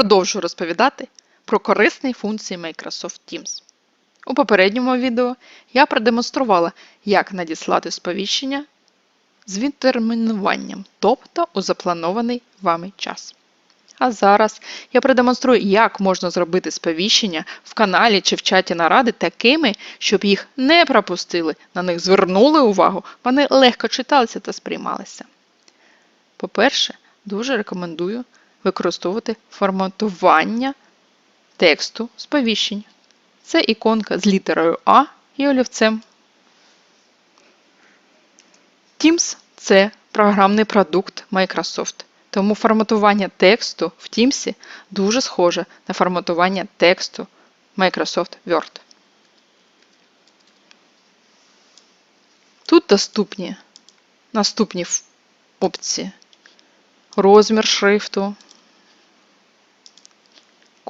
продовжу розповідати про корисні функції Microsoft Teams. У попередньому відео я продемонструвала, як надіслати сповіщення з відтермінуванням, тобто у запланований вами час. А зараз я продемонструю, як можна зробити сповіщення в каналі чи в чаті наради такими, щоб їх не пропустили, на них звернули увагу, вони легко читалися та сприймалися. По-перше, дуже рекомендую використовувати форматування тексту сповіщень. Це іконка з літерою А і олівцем. Teams це програмний продукт Microsoft, тому форматування тексту в Teams дуже схоже на форматування тексту Microsoft Word. Тут доступні наступні опції: розмір шрифту,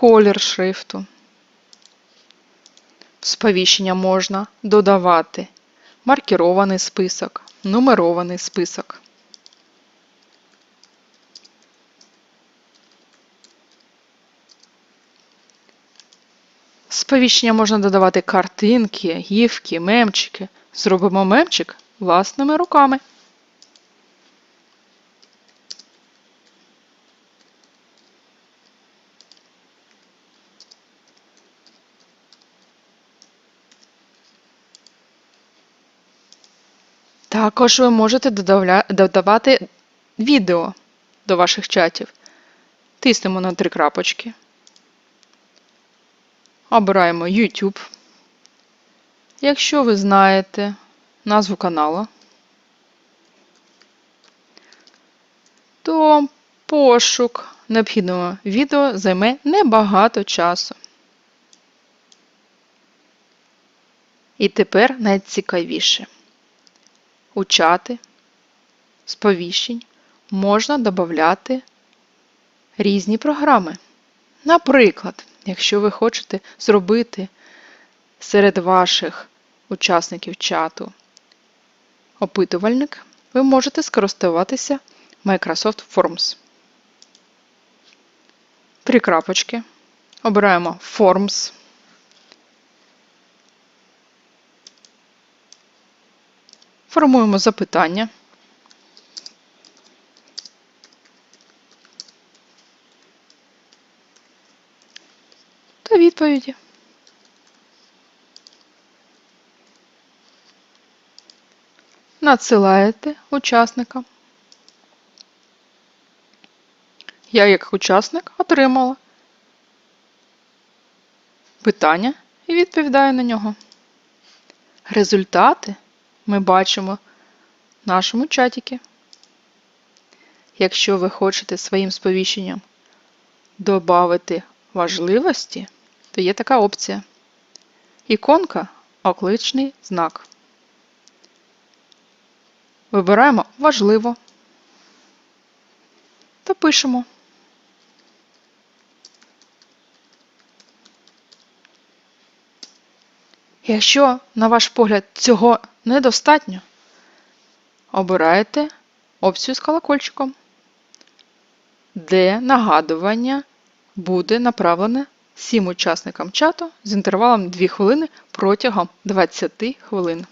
колір шрифту. В сповіщення можна додавати маркірований список, нумерований список. Сповіщення можна додавати картинки, гівки, мемчики. Зробимо мемчик власними руками. Також ви можете додавати відео до ваших чатів. Тиснемо на три крапочки. Обираємо YouTube. Якщо ви знаєте назву каналу, то пошук необхідного відео займе небагато часу. І тепер найцікавіше. У чати сповіщень можна додати різні програми. Наприклад, якщо ви хочете зробити серед ваших учасників чату опитувальник, ви можете скористуватися Microsoft Forms. Три крапочки. Обираємо Forms. Формуємо запитання. Та відповіді. Надсилаєте учасникам. Я як учасник отримала питання і відповідаю на нього. Результати ми бачимо в нашому чатіки. Якщо ви хочете своїм сповіщенням додати важливості, то є така опція. Іконка окличний знак. Вибираємо важливо та пишемо. Якщо, на ваш погляд, цього недостатньо, обираєте опцію з колокольчиком, де нагадування буде направлене всім учасникам чату з інтервалом 2 хвилини протягом 20 хвилин.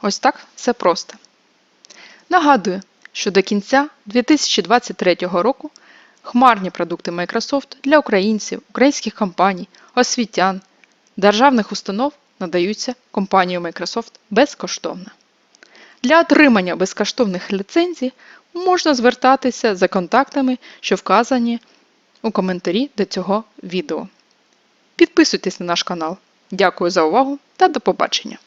Ось так все просто. Нагадую, що до кінця 2023 року хмарні продукти Microsoft для українців, українських компаній, освітян, державних установ надаються компанією Microsoft безкоштовно. Для отримання безкоштовних ліцензій можна звертатися за контактами, що вказані у коментарі до цього відео. Підписуйтесь на наш канал. Дякую за увагу та до побачення!